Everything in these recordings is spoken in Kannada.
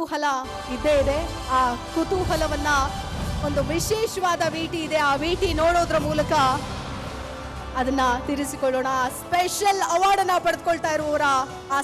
ಕುತೂಹಲ ಇದ್ದೇ ಇದೆ. ಆ ಕುತೂಹಲವನ್ನ ಒಂದು ವಿಶೇಷವಾದ ವಿಟಿ ಇದೆ. ಆ ವಿಟಿ ನೋಡೋದ್ರ ಮೂಲಕ ಅದನ್ನ ತಿರಿಸಿಕೊಳ್ಳೋಣ. ಸ್ಪೆಷಲ್ ಅವಾರ್ಡ್ ಅನ್ನ ಪಡೆದುಕೊಳ್ತಾ ಇರುವವರ ಆ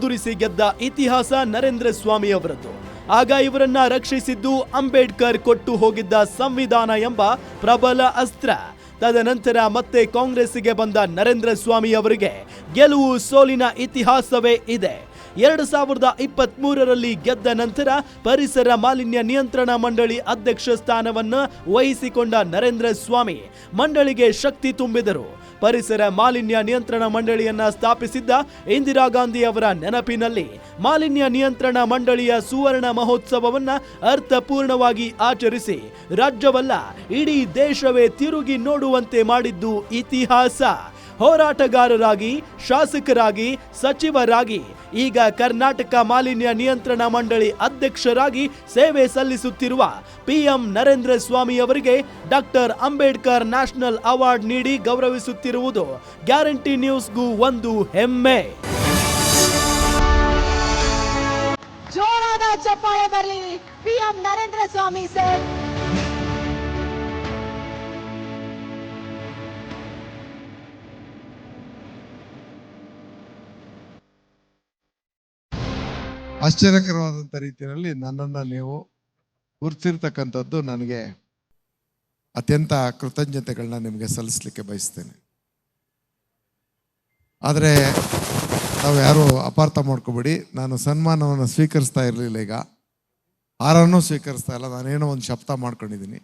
ಎದುರಿಸಿ ಗೆದ್ದ ಇತಿಹಾಸ ನರೇಂದ್ರ ಸ್ವಾಮಿ ಅವರದ್ದು ಆಗ ಇವರನ್ನ ರಕ್ಷಿಸಿದ್ದು ಅಂಬೇಡ್ಕರ್ ಕೊಟ್ಟು ಹೋಗಿದ್ದ ಸಂವಿಧಾನ ಎಂಬ ಪ್ರಬಲ ಅಸ್ತ್ರ. ತದನಂತರ ಮತ್ತೆ ಕಾಂಗ್ರೆಸ್ಸಿಗೆ ಬಂದ ನರೇಂದ್ರ ಸ್ವಾಮಿ ಅವರಿಗೆ ಗೆಲುವು ಸೋಲಿನ ಇತಿಹಾಸವೇ ಇದೆ. ಎರಡು ಸಾವಿರದ ಇಪ್ಪತ್ತ್ ಮೂರರಲ್ಲಿ ಗೆದ್ದ ನಂತರ ಪರಿಸರ ಮಾಲಿನ್ಯ ನಿಯಂತ್ರಣ ಮಂಡಳಿ ಅಧ್ಯಕ್ಷ ಸ್ಥಾನವನ್ನು ವಹಿಸಿಕೊಂಡ ನರೇಂದ್ರ ಸ್ವಾಮಿ ಮಂಡಳಿಗೆ ಶಕ್ತಿ ತುಂಬಿದರು. ಪರಿಸರ ಮಾಲಿನ್ಯ ನಿಯಂತ್ರಣ ಮಂಡಳಿಯನ್ನ ಸ್ಥಾಪಿಸಿದ್ದ ಇಂದಿರಾ ಗಾಂಧಿ ಅವರ ನೆನಪಿನಲ್ಲಿ ಮಾಲಿನ್ಯ ನಿಯಂತ್ರಣ ಮಂಡಳಿಯ ಸುವರ್ಣ ಮಹೋತ್ಸವವನ್ನ ಅರ್ಥಪೂರ್ಣವಾಗಿ ಆಚರಿಸಿ ರಾಜ್ಯವಲ್ಲ, ಇಡೀ ದೇಶವೇ ತಿರುಗಿ ನೋಡುವಂತೆ ಮಾಡಿದ್ದು ಇತಿಹಾಸ. ಹೋರಾಟಗಾರರಾಗಿ, ಶಾಸಕರಾಗಿ, ಸಚಿವರಾಗಿ, ಈಗ ಕರ್ನಾಟಕ ಮಾಲಿನ್ಯ ನಿಯಂತ್ರಣ ಮಂಡಳಿ ಅಧ್ಯಕ್ಷರಾಗಿ ಸೇವೆ ಸಲ್ಲಿಸುತ್ತಿರುವ ಪಿಎಂ ನರೇಂದ್ರ ಸ್ವಾಮಿ ಅವರಿಗೆ ಡಾಕ್ಟರ್ ಅಂಬೇಡ್ಕರ್ ನ್ಯಾಷನಲ್ ಅವಾರ್ಡ್ ನೀಡಿ ಗೌರವಿಸುತ್ತಿರುವುದು ಗ್ಯಾರಂಟಿ ನ್ಯೂಸ್ಗೂ ಒಂದು ಹೆಮ್ಮೆ. ಜೋರಾದ ಚಪ್ಪಾಳೆ ಬರಲಿ, ಪಿಎಂ ನರೇಂದ್ರ ಸ್ವಾಮಿ ಸರ್. ಆಶ್ಚರ್ಯಕರವಾದಂಥ ರೀತಿಯಲ್ಲಿ ನನ್ನನ್ನು ನೀವು ಗುರುತಿರ್ತಕ್ಕಂಥದ್ದು ನನಗೆ ಅತ್ಯಂತ ಕೃತಜ್ಞತೆಗಳನ್ನ ನಿಮಗೆ ಸಲ್ಲಿಸಲಿಕ್ಕೆ ಬಯಸ್ತೇನೆ. ಆದರೆ ನಾವು ಯಾರು ಅಪಾರ್ಥ ಮಾಡ್ಕೋಬೇಡಿ, ನಾನು ಸನ್ಮಾನವನ್ನು ಸ್ವೀಕರಿಸ್ತಾ ಇರಲಿಲ್ಲ ಈಗ. ಆರನ್ನೂ ಸ್ವೀಕರಿಸ್ತಾ ಇಲ್ಲ, ನಾನೇನೋ ಒಂದು ಶಬ್ದ ಮಾಡ್ಕೊಂಡಿದ್ದೀನಿ.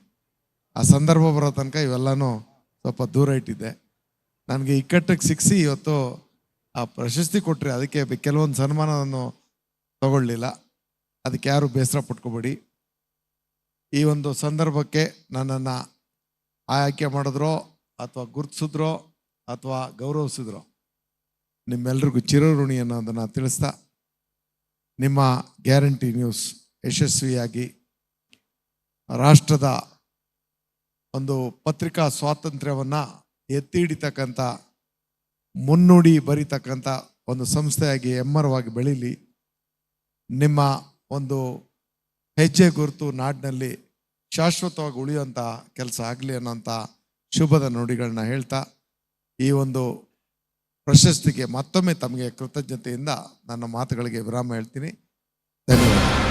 ಆ ಸಂದರ್ಭ ಬರೋ ತನಕ ಇವೆಲ್ಲನೂ ಸ್ವಲ್ಪ ದೂರ ಇಟ್ಟಿದ್ದೆ. ನನಗೆ ಇಕ್ಕಟ್ಟಿಗೆ ಸಿಕ್ಕಿಸಿ ಇವತ್ತು ಆ ಪ್ರಶಸ್ತಿ ಕೊಟ್ಟರೆ ಅದಕ್ಕೆ ಕೆಲವೊಂದು ಸನ್ಮಾನವನ್ನು ತಗೊಳ್ಳಿಲ್ಲ. ಅದಕ್ಕೆ ಯಾರು ಬೇಸರ ಪಟ್ಕೋಬೇಡಿ. ಈ ಒಂದು ಸಂದರ್ಭಕ್ಕೆ ನನ್ನನ್ನು ಆಯ್ಕೆ ಮಾಡಿದ್ರೋ ಅಥವಾ ಗುರುತಿಸಿದ್ರೋ ಅಥವಾ ಗೌರವಿಸಿದ್ರೋ ನಿಮ್ಮೆಲ್ರಿಗೂ ಚಿರಋಣಿ ಅನ್ನೋದನ್ನು ತಿಳಿಸ್ತಾ, ನಿಮ್ಮ ಗ್ಯಾರಂಟಿ ನ್ಯೂಸ್ ಯಶಸ್ವಿಯಾಗಿ ರಾಷ್ಟ್ರದ ಒಂದು ಪತ್ರಿಕಾ ಸ್ವಾತಂತ್ರ್ಯವನ್ನು ಎತ್ತಿ ಹಿಡಿತಕ್ಕಂಥ ಮುನ್ನುಡಿ ಬರೀತಕ್ಕಂಥ ಒಂದು ಸಂಸ್ಥೆಯಾಗಿ ಹೆಮ್ಮರವಾಗಿ ಬೆಳೀಲಿ. ನಿಮ್ಮ ಒಂದು ಹೆಜ್ಜೆ ಗುರುತು ನಾಡಿನಲ್ಲಿ ಶಾಶ್ವತವಾಗಿ ಉಳಿಯುವಂಥ ಕೆಲಸ ಆಗಲಿ ಅನ್ನೋಂಥ ಶುಭದ ನುಡಿಗಳನ್ನ ಹೇಳ್ತಾ, ಈ ಒಂದು ಪ್ರಶಸ್ತಿಗೆ ಮತ್ತೊಮ್ಮೆ ತಮಗೆ ಕೃತಜ್ಞತೆಯಿಂದ ನನ್ನ ಮಾತುಗಳಿಗೆ ವಿರಾಮ ಹೇಳ್ತೀನಿ. ಧನ್ಯವಾದ